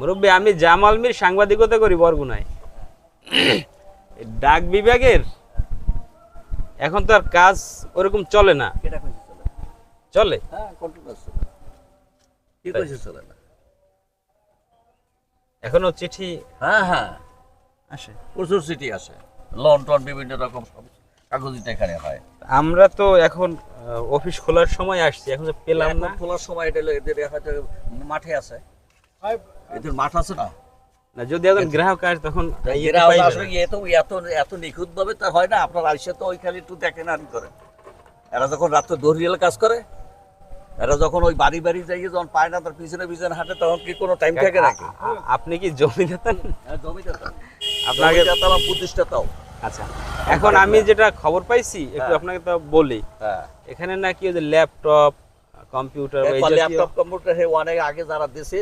মুরব্বী আমি জামাল মির সাংবাদিকতা করি বরগুনায় ডাক বিভাগের এখন তো আর কাজ ওরকম চলে না। চলে? হ্যাঁ এখনও চিঠি? হ্যাঁ হ্যাঁ। আসে। প্রচুর চিঠি আসে। লন টন বিভিন্ন রকম কাগজ এখানে হয়। আমরা তো এখন অফিস খোলার সময় আসছি এখন তো পেলাম না। খোলার সময় এটা এদের হয়তো মাঠে আছে। এদের মাঠ আছে না? না যদি এখন গ্রাহক আসে তখন ইয়ে এত এত এত নিখুঁত ভাবে তা হয় না আপনার আইসে তো ওই খালি একটু দেখেন আর করে। এরা যখন রাত্রে দরিয়ালে কাজ করে এরা যখন ওই বাড়ি বাড়ি যাই যখন পায় না তার পিছনে পিছনে হাঁটে তখন কি কোনো টাইম থাকে নাকি? আপনি কি জমি হ্যাঁ, জমিদাতা আপনাকে প্রতিষ্ঠাতাও। আচ্ছা এখন আমি যেটা খবর পাইছি একটু হ্যাঁ। আপনাকে তো বলি। হ্যাঁ। এখানে নাকি ওই যে ল্যাপটপ কম্পিউটার ল্যাপটপ কম্পিউটার হে অনেক আগে যারা দেশে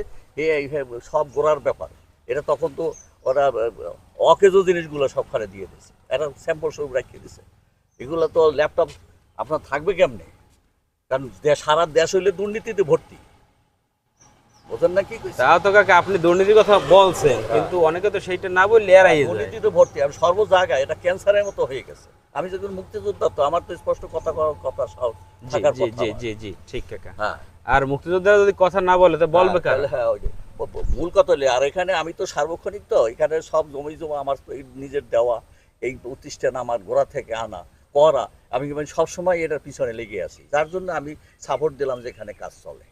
হে সব গোড়ার ব্যাপার। এটা তখন তো ওরা অকেজো জিনিসগুলো সবখানে দিয়ে দিয়েছে। এটা স্যাম্পল সব রাখিয়ে দিছে এগুলো তো ল্যাপটপ আপনার থাকবে কেমনে? কারণ সারা দেশ হইলে দুর্নীতিতে ভর্তি। বোঝেন না কি? তাও তো কাকা আপনি দুর্নীতির কথা বলছেন কিন্তু অনেকে তো সেইটা না বললে যায়। দুর্নীতিতে ভর্তি আমি সর্ব জায়গায় এটা ক্যান্সারের মতো হয়ে গেছে। আমি যখন মুক্তিযোদ্ধা তো আমার তো স্পষ্ট কথা কথা সব জি থাকার জি কথা জি জি জি ঠিক কাকা। হ্যাঁ। আর মুক্তিযোদ্ধারা যদি কথা না বলে তো বলবে হ্যাঁ, কার? তাহলে হ্যাঁ মূল কথা হলে আর এখানে আমি তো সার্বক্ষণিক তো এখানে সব জমি জমা আমার নিজের দেওয়া এই প্রতিষ্ঠান আমার গোড়া থেকে আনা করা আমি মানে সবসময় এটার পিছনে লেগে আছি। যার জন্য আমি সাপোর্ট দিলাম যে এখানে কাজ চলে।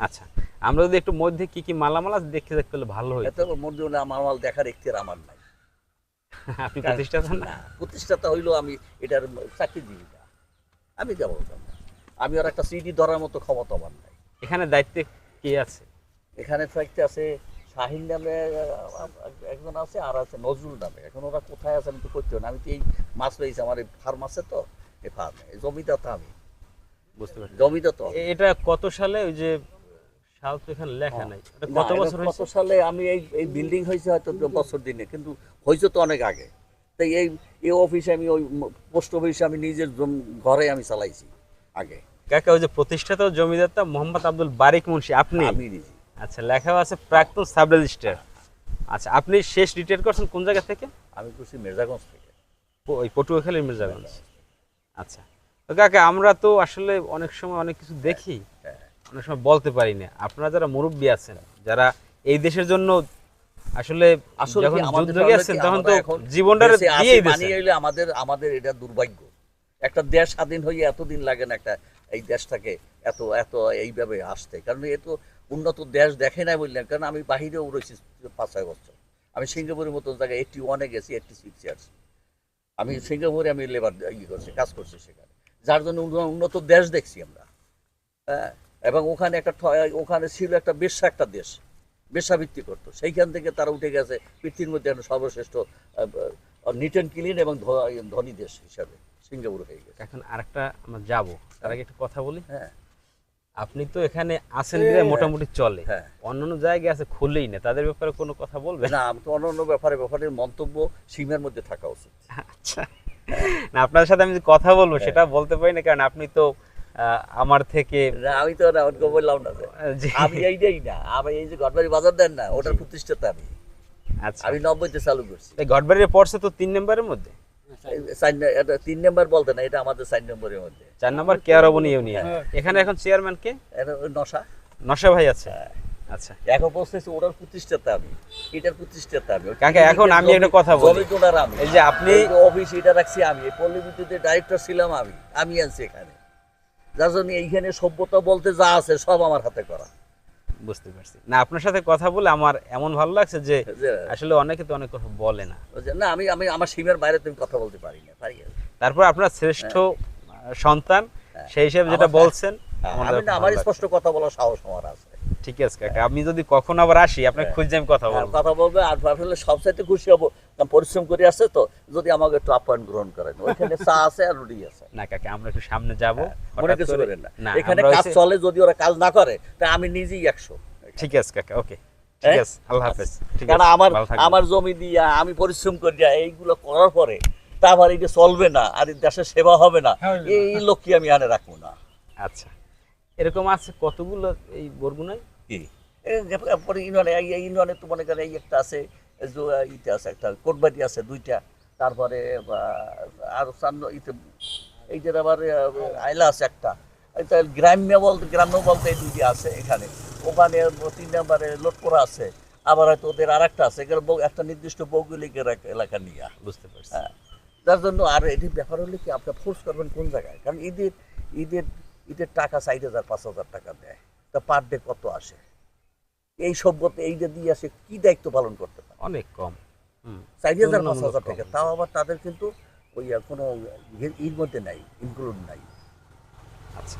আচ্ছা আমরা যদি একটু মধ্যে কি কি মালামাল আছে দেখতে দেখতে হলে ভালো হয় এত মধ্যে হলে আমার মাল দেখার এখতিয়ার আমার নাই। আপনি প্রতিষ্ঠাতা না? প্রতিষ্ঠাতা হইল আমি এটার চাকরি দিই আমি যাব আমি আর একটা সিডি ধরার মতো ক্ষমতা আমার নাই। এখানে দায়িত্বে কে আছে? এখানে থাকতে আছে শাহিন নামে একজন আছে আর আছে নজরুল নামে। এখন ওরা কোথায় আছে আমি তো করতে না। আমি তো এই মাছ রয়েছে আমার এই ফার্ম আছে তো এই ফার্মে। এই জমিটা তো আমি। বুঝতে পারছি। জমিটা তো। এটা কত সালে ওই যে সাল তো এখানে লেখা নাই। কত বছর কত সালে আমি এই এই বিল্ডিং হয়েছে হয়তো বছর দিনে কিন্তু হয়েছে তো অনেক আগে। তাই এই এই অফিসে আমি ওই পোস্ট অফিসে আমি নিজের ঘরে আমি চালাইছি আগে। কাকা ওই যে প্রতিষ্ঠাতা জমিদাতা মোহাম্মদ আব্দুল বারিক মুন্সি আপনি? আচ্ছা লেখাও আছে প্রাক্তন সাব রেজিস্ট্রার আচ্ছা আপনি শেষ রিটায়ার করছেন কোন জায়গা থেকে? আমি করছি মির্জাগঞ্জ থেকে। ওই পটুয়াখালীর মির্জাগঞ্জ। আচ্ছা কাকা আমরা তো আসলে অনেক সময় অনেক কিছু দেখি হ্যাঁ। অনেক সময় বলতে পারি না। আপনারা যারা মুরব্বী আছেন যারা এই দেশের জন্য আসলে আসলে যখন যুদ্ধ গেছেন তখন তো জীবনটা আমাদের আমাদের এটা দুর্ভাগ্য। একটা দেশ স্বাধীন হয়ে এতদিন লাগে না একটা এই দেশটাকে এত এত এইভাবে আসতে কারণ এ তো উন্নত দেশ দেখে নাই বললেন, কারণ আমি বাহিরেও রয়েছি পাঁচ, ছয় বছর। আমি সিঙ্গাপুরের মতো জায়গায় এইটটি ওয়ানে গেছি এইটটি সিক্স ইয়ার্স আমি সিঙ্গাপুরে আমি লেবার ইয়ে করছি, কাজ করছি সেখানে। যার জন্য উন্নত দেশ দেখছি আমরা। হ্যাঁ? এবং ওখানে একটা ওখানে ছিল একটা বেশ্যা একটা দেশ। বেশ্যাবৃত্তি করতো। সেইখান থেকে তারা উঠে গেছে, পৃথিবীর মধ্যে সর্বশ্রেষ্ঠ নিট অ্যান্ড ক্লিন এবং ধনী দেশ হিসাবে। সিঙ্গাপুর হয়ে গেছে। এখন আরেকটা আমরা যাব। তার আগে একটু কথা বলি। হ্যাঁ। আপনি তো এখানে আছেন মোটামুটি চলে। হ্যাঁ। অন্যান্য জায়গায় আছে খুলেই না। তাদের ব্যাপারে কোনো কথা বলবেন? না আমি তো অন্যান্য ব্যাপারে ব্যাপারে মন্তব্য সীমার মধ্যে থাকা উচিত। আচ্ছা। না আপনার সাথে আমি কথা বলব হ্যাঁ। সেটা বলতে পারি না কারণ আপনি তো আমার থেকে আমি তো না ওকে বললাম না আমি এইটাই না। আমি এই যে ঘটবাড়ি বাজার দেন না ওটার প্রতিষ্ঠাতা আমি। আচ্ছা। আমি নব্বইতে চালু করছি। এই ঘটবাড়ির পড়ছে তো তিন নম্বরের মধ্যে? এটা তিন নম্বর বলতে না এটা আমাদের চার নম্বরের মধ্যে। চার নম্বর কেয়ারবনি ইউনিয়ন? এখানে এখন চেয়ারম্যান কে? নশা। নশা ভাই আছে। আচ্ছা। এখন বলতেছি ওটার প্রতিষ্ঠাতা আমি। এটার প্রতিষ্ঠাতা আমি। কাকা, এখন আমি একটা কথা বলি। জমি তোলার আমি। এই যে আপনি অফিস এটা রাখছি আমি। পল্লী বিদ্যুতের ডাইরেক্টর ছিলাম আমি। আমি আনছি এখানে। যার জন্য এইখানে সভ্যতা বলতে যা আছে সব আমার হাতে করা। বুঝতে পারছি। না আপনার সাথে কথা বলে আমার এমন ভালো লাগছে যে আসলে অনেকে তো অনেক কথা বলে না। না আমি আমি আমার সীমার বাইরে তুমি কথা বলতে পারি না পারি তারপর আপনার শ্রেষ্ঠ সন্তান হ্যাঁ। সেই হিসেবে যেটা বলছেন হ্যাঁ, আমার স্পষ্ট কথা বলার সাহস আমার আছে। ঠিক আছে কাকা। আমি যদি কখন আবার আসি আপনার হ্যাঁ। খুঁজে আমি কথা বলব। কথা বলবে আর আসলে সবচাইতে খুশি হব। পরিশ্রম করে আসছে তো যদি আমাকে একটু আপ্যায়ন গ্রহণ করেন। ওইখানে চা আছে আর রুটি আছে। না কাকা আমরা একটু সামনে যাব মনে কিছু করেন না। এখানে কাজ চলে যদি ওরা কাজ না করে তা আমি নিজেই একশো। ঠিক আছে কাকা ওকে। ঠিক হ্যাঁ? আছে আল্লাহ হাফেজ। কারণ আমার আমার জমি দিয়া আমি পরিশ্রম করিয়া এইগুলো করার পরে তারপর এটা চলবে না আর এই দেশের সেবা হবে না এই লক্ষ্যে আমি আনে রাখব না। আচ্ছা এরকম আছে কতগুলো এই বরগুনায়? কি পরে ইউনিয়নে ইউনিয়নে তো মনে করেন এই একটা আছে ইতে আছে একটা কোটবাড়ি আছে দুইটা তারপরে আর সান্ন ইতে এইটার আবার আহ, আইলা আছে একটা। গ্রাম্য বলতে গ্রাম্য বলতে এই দুইটি আছে এখানে। ওখানে তিন নম্বরে লোটপোড়া আছে আবার হয়তো ওদের আর একটা আছে একটা নির্দিষ্ট ভৌগোলিক এলাকা- এলাকা নিয়ে। বুঝতে পারছি। হ্যাঁ যার জন্য আর এটির ব্যাপার হলে কি আপনার ফোর্স করবেন কোন জায়গায়? কারণ ঈদের ঈদের ঈদের টাকা চার হাজার পাঁচ হাজার টাকা দেয়। তা পার ডে কত আসে? এই সভ্যতা এই যে দিয়ে আসে কি দায়িত্ব পালন করতে পারে? অনেক কম। হুম। চার হাজার পাঁচ হাজার টাকা। তাও আবার তাদের কিন্তু ওই কোনো ইয়ে- ইর মধ্যে নাই ইনক্লুড নাই। আচ্ছা।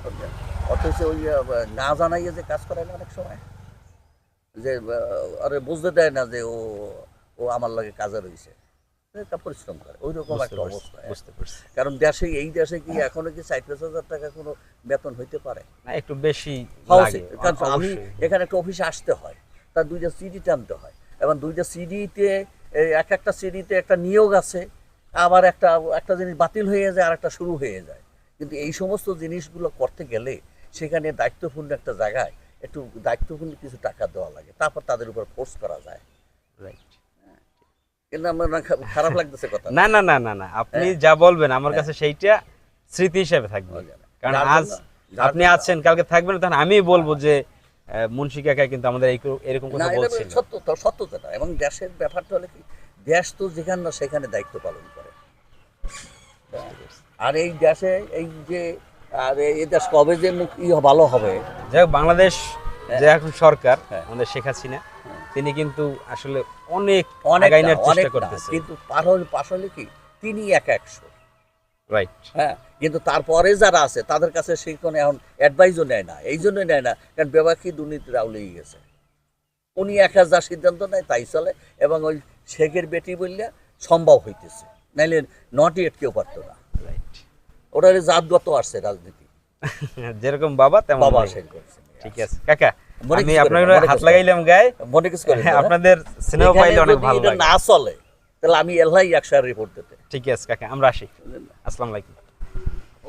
অথচ ওই না জানাইয়ে যে কাজ করে না অনেক সময়। যে আরে বুঝতে দেয় না যে ও ও আমার লাগে কাজে রয়েছে এটা পরিশ্রম করে। ওই রকম একটা অবস্থা বুঝতে পারছি। কারণ দেশে এই দেশে কি এখনও কি হাজার টাকা কোনো বেতন হইতে পারে? না একটু বেশি কারণ আমি এখানে একটা অফিসে আসতে হয় তার দুইটা সিডি টানতে হয়। এবং দুইটা সিডিতে এক একটা সিডিতে একটা নিয়োগ আছে আবার একটা একটা জিনিস বাতিল হয়ে যায় আর একটা শুরু হয়ে যায়। কিন্তু এই সমস্ত জিনিসগুলো করতে গেলে সেখানে দায়িত্বপূর্ণ একটা জায়গায় একটু দায়িত্বপূর্ণ কিছু টাকা দেওয়া লাগে তারপর তাদের উপর ফোর্স করা যায়। Right. কিন্তু আমার না খারাপ লাগতেছে কথা। না না না না না আপনি যা বলবেন আমার কাছে সেইটা স্মৃতি হিসেবে থাকবে। কারণ আজ আপনি আছেন কালকে থাকবেন তখন আমি বলব যে আহ, মুন্সি কাকা কিন্তু আমাদের এরকম কথা বলছিল সত্য তো সত্যতা এবং দেশের ব্যাপারটা হলে কি দেশ তো যেখানে না সেখানে দায়িত্ব পালন করে। আর এই দেশে এই যে আর এই দেশ কবে যে ভালো হবে। যাই হোক, বাংলাদেশ যে এখন সরকার হ্যাঁ। আমাদের শেখ হাসিনা। তিনি কিন্তু আসলে অনেক অনেক চেষ্টা করতেছে। কিন্তু পার হলে পাশ হলে কি? তিনি এক একশো। রাইট হ্যাঁ কিন্তু তারপরে যারা আছে তাদের কাছে সেই কোনো এখন অ্যাডভাইসও নেয় না। এই জন্যই নেয় না কারণ বেবাকি দুর্নীতির আউলেই গেছে। উনি একা যা সিদ্ধান্ত নেয় তাই চলে এবং ওই শেখের বেটি বললে সম্ভব হইতেছে। নাইলে নট ইয়েট কেউ পারতো না। রাইট ওটা হলে জাতগত আসছে রাজনীতি। যেরকম বাবা তেমন বাবা ঠিক আছে। কাকা আমি কিছু আপনার হাত লাগাইলাম গায়ে মনে কিছু হ্যাঁ? আপনাদের সিনেমা পাইলে অনেক ভালো লাগে। না চলে তাহলে আমি এলাই একশো রিপোর্ট দিতে। ঠিক আছে কাকা আমরা আসি। আসসালামু আলাইকুম।